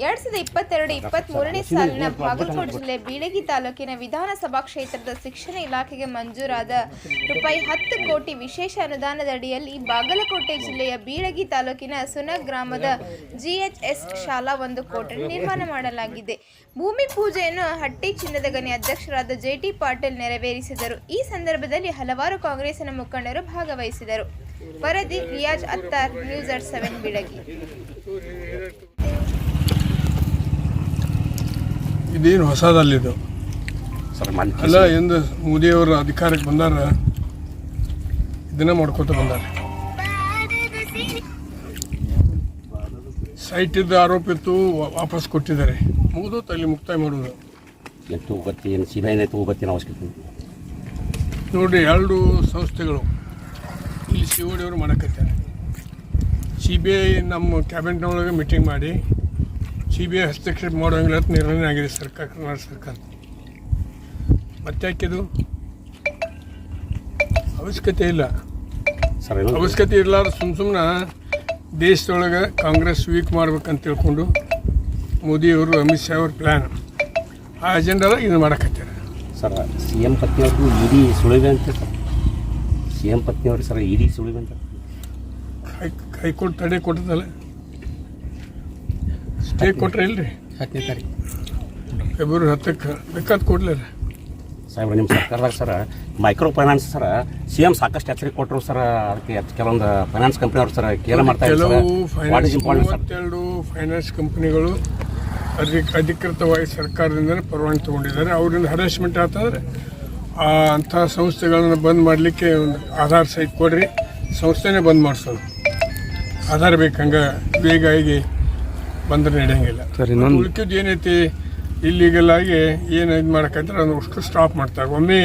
ಎರಡ್ ಸಾವಿರದ ಇಪ್ಪತ್ತೆರಡು ಇಪ್ಪತ್ತ್ ಮೂರನೇ ಸಾಲಿನ ಬಾಗಲಕೋಟೆ ಜಿಲ್ಲೆ ಬೀಳಗಿ ತಾಲೂಕಿನ ವಿಧಾನಸಭಾ ಕ್ಷೇತ್ರದ ಶಿಕ್ಷಣ ಇಲಾಖೆಗೆ ಮಂಜೂರಾದ ರೂಪಾಯಿ ಹತ್ತು ಕೋಟಿ ವಿಶೇಷ ಅನುದಾನದ ಅಡಿಯಲ್ಲಿ ಬಾಗಲಕೋಟೆ ಜಿಲ್ಲೆಯ ಬೀಳಗಿ ತಾಲೂಕಿನ ಸುನ ಗ್ರಾಮದ ಜಿಎಚ್ಎಸ್ ಶಾಲಾ ಒಂದು ಕೋಟೆ ನಿರ್ಮಾಣ ಮಾಡಲಾಗಿದೆ. ಭೂಮಿ ಪೂಜೆಯನ್ನು ಹಟ್ಟಿ ಚಿನ್ನದ ಗಣಿ ಅಧ್ಯಕ್ಷರಾದ ಜೆಟಿ ಪಾಟೀಲ್ ನೆರವೇರಿಸಿದರು. ಈ ಸಂದರ್ಭದಲ್ಲಿ ಹಲವಾರು ಕಾಂಗ್ರೆಸ್ನ ಮುಖಂಡರು ಭಾಗವಹಿಸಿದರು. ವರದಿ Riyaz Attar news at seven Bilagi. ಇದೇನು ಹೊಸದಲ್ಲಿದು ಸರ್ ಮಾನ್ಯ ಅಲ್ಲ ಎಂದು ಮೋದಿಯವರು ಅಧಿಕಾರಕ್ಕೆ ಬಂದಾರ ಇದನ್ನ ಮಾಡ್ಕೊತ ಬಂದಾರ. ಸೈಟ್ ಇದ್ದ ಆರೋಪ ಇತ್ತು ವಾಪಸ್ ಕೊಟ್ಟಿದ್ದಾರೆ. ಮುಗಿದು ಅಲ್ಲಿ ಮುಕ್ತಾಯ ಮಾಡುವುದು ಏನು ತಗೋಬತ್ತಿನ ಅವಶ್ಯಕತೆ. ನೋಡ್ರಿ ಎರಡು ಸಂಸ್ಥೆಗಳು ಇಲ್ಲಿ ಸಿ ಓ ಡಿ ಅವರು ಮಾಡಕತ್ತಾರೆ. ಸಿ ಬಿ ಐ ನಮ್ಮ ಕ್ಯಾಬಿನೆಟ್ನೊಳಗೆ ಮೀಟಿಂಗ್ ಮಾಡಿ ಸಿ ಬಿ ಐ ಹಸ್ತಕ್ಷೇಪ ಮಾಡೋಂಗಿಲ್ಲ ಅಂತ ನಿರ್ಣಯ ಆಗಿದೆ ಸರ್ಕಾರ ಕರ್ನಾಟಕ ಸರ್ಕಾರ. ಮತ್ತೆ ಯಾಕಿದು ಅವಶ್ಯಕತೆ ಇಲ್ಲ. ಅವಶ್ಯಕತೆ ಇರಲಾರ ಸುಮ್ ಸುಮ್ಮನೆ ದೇಶದೊಳಗೆ ಕಾಂಗ್ರೆಸ್ ವೀಕ್ ಮಾಡ್ಬೇಕಂತ ತಿಳ್ಕೊಂಡು ಮೋದಿಯವರು ಅಮಿತ್ ಶಾ ಅವ್ರ ಪ್ಲ್ಯಾನ್ ಆ ಅಜೆಂಡಾದಾಗ ಇದು ಮಾಡಕತ್ತಾರೆ ಸರ್ ಸಿ ಎಂ ಪತ್ನಿಯವ್ರಿಗೂ ಇಡೀ ಸುಳಿವೆ ಅಂತ ಸಿ ಎಂ ಪತ್ನಿಯವ್ರಿಗೆ ಸರ್ ಇಡೀ ಸುಳಿವೆ ಅಂತ. ಕೈ ಕೊಟ್ಟು ತಡೆ ಕೊಟ್ಟದಲ್ಲ. ಸ್ಟೇ ಕೊಟ್ರಿ ಇಲ್ರಿ. ಹತ್ತನೇ ತಾರೀಕು. ಫೆಬ್ರವರಿ ಹತ್ತಕ್ಕೆ ಬೇಕಾದ ಕೊಡ್ಲಿಲ್ಲ ಸಾಹೇಬ್ರ ನಿಮ್ಮ ಸರ್ಕಾರದಾಗ sir micro finance sir C M ಸಾಕಷ್ಟು ಎಚ್ಚರಿಕೆ ಕೊಟ್ಟರು ಸರ್ ಅದಕ್ಕೆ ಕೆಲವೊಂದು ಫೈನಾನ್ಸ್ ಕಂಪ್ನಿಯವರು ಸರ್ ಕೇರ್ ಮಾಡ್ತಾ ಇದ್ದಾರೆ ಕೆಲವು ಫೈನಾನ್ಸ್ ಕಂಪ್ನಿಗಳು ಸರ್ ಮೂವತ್ತೆರಡು ಫೈನಾನ್ಸ್ ಕಂಪನಿಗಳು ಅಧಿಕ ಅಧಿಕೃತವಾಗಿ ಸರ್ಕಾರದಿಂದ ಪರವಾನಗಿ ತೊಗೊಂಡಿದ್ದಾರೆ. ಅವರಿಂದ ಹರಾಸ್ಮೆಂಟ್ ಆತಂದ್ರೆ ಆ ಅಂಥ ಸಂಸ್ಥೆಗಳನ್ನು ಬಂದ್ ಮಾಡಲಿಕ್ಕೆ ಒಂದು ಆಧಾರ್ ಸಹಿತ ಕೊಡ್ರಿ. ಸಂಸ್ಥೆನೇ ಬಂದ್ ಮಾಡಿಸೋದು. ಆಧಾರ ಬೇಕಂಗೆ ಬೇಗ ಆಗಿ ಬಂದ್ರೆ ನಡೆಯಂಗಿಲ್ಲ. ಸರಿ ಇನ್ನೊಂದು ಉಳ್ಕಿದ್ದು ಏನೈತಿ? ಇಲ್ಲಿಗೆಲ್ಲ ಆಗಿ ಏನು ಇದು ಮಾಡಕಂದ್ರೆ ಅದು ಅಷ್ಟು ಸ್ಟಾಪ್ ಮಾಡ್ತಾರೆ. ಒಮ್ಮೆ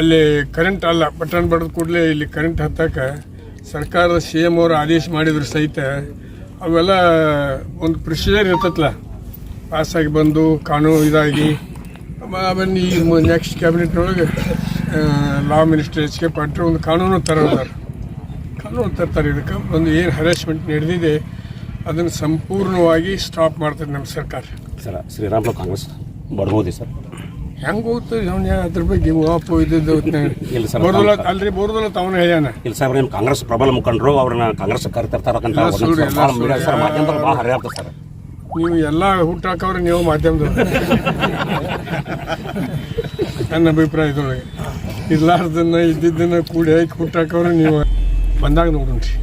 ಅಲ್ಲಿ ಕರೆಂಟ್ ಅಲ್ಲ ಬಟನ್ ಬಡದ ಕೂಡಲೇ ಇಲ್ಲಿ ಕರೆಂಟ್ ಹತ್ತಕ್ಕೆ ಸರ್ಕಾರದ ಸಿ ಎಂ ಅವರು ಆದೇಶ ಮಾಡಿದ್ರು ಸಹಿತ. ಅವೆಲ್ಲ ಒಂದು ಪ್ರೊಸೀಜರ್ ಇರ್ತೈತಲ್ಲ ಪಾಸಾಗಿ ಬಂದು ಕಾನೂನು ಇದಾಗಿ. ಆಮೇಲೆ ಈ next ಕ್ಯಾಬಿನೆಟ್ನೊಳಗೆ law minister H K Patil ಒಂದು ಕಾನೂನು ತರೋದಾರ. ಕಾನೂನು ತರ್ತಾರೆ ಇದಕ್ಕೆ. ಒಂದು ಏನು ಹರಾಸ್ಮೆಂಟ್ ನಡೆದಿದೆ ಅದನ್ನು ಸಂಪೂರ್ಣವಾಗಿ ಸ್ಟಾಪ್ ಮಾಡ್ತದೆ ನಮ್ಮ ಸರ್ಕಾರ. ಸರ್ ಶ್ರೀರಾಮ್ಲು ಕಾಂಗ್ರೆಸ್ ಬರ್ಬೋದು ಸರ್. ಹೆಂಗೆ ಹೋಗ್ತದೆ ಅವ್ನು ಅದ್ರ ಬಗ್ಗೆ ವಾಪು ಇದ್ದಿದ್ದು ಇಲ್ಲ ಸರ್, ಬೋರ್ದಲ್ಲ ಅಲ್ರಿ ಬೋರ್ದಲ್ಲ ತವನ ಹೇಳ್ಯಾನ. ಇಲ್ಲ ಸರ್ ನಿಮ್ಮ ಕಾಂಗ್ರೆಸ್ ಪ್ರಬಲ ಮುಖಂಡರು ಅವ್ರನ್ನ ಕಾಂಗ್ರೆಸ್ ಕರಿತಿರ್ತಾರಕ್ಕಂತ ಮಾಧ್ಯಮದಲ್ಲಿ ಭಾಳ ಹರಿಯಾಗ್ತದೆ ಸರ್. ನೀವು ಎಲ್ಲ ಹುಟ್ಟಾಕವ್ರೆ ನೀವು ಮಾಧ್ಯಮದ ನನ್ನ ಅಭಿಪ್ರಾಯದೊಳಗೆ. ಇರ್ಲಾರ್ದನ್ನ ಇದ್ದಿದ್ದನ್ನ ಕೂಡಿ ಹಾಕಿ ಹುಟ್ಟಾಕವ್ರೆ ನೀವು ಬಂದಾಗ ನೋಡ್ರಿ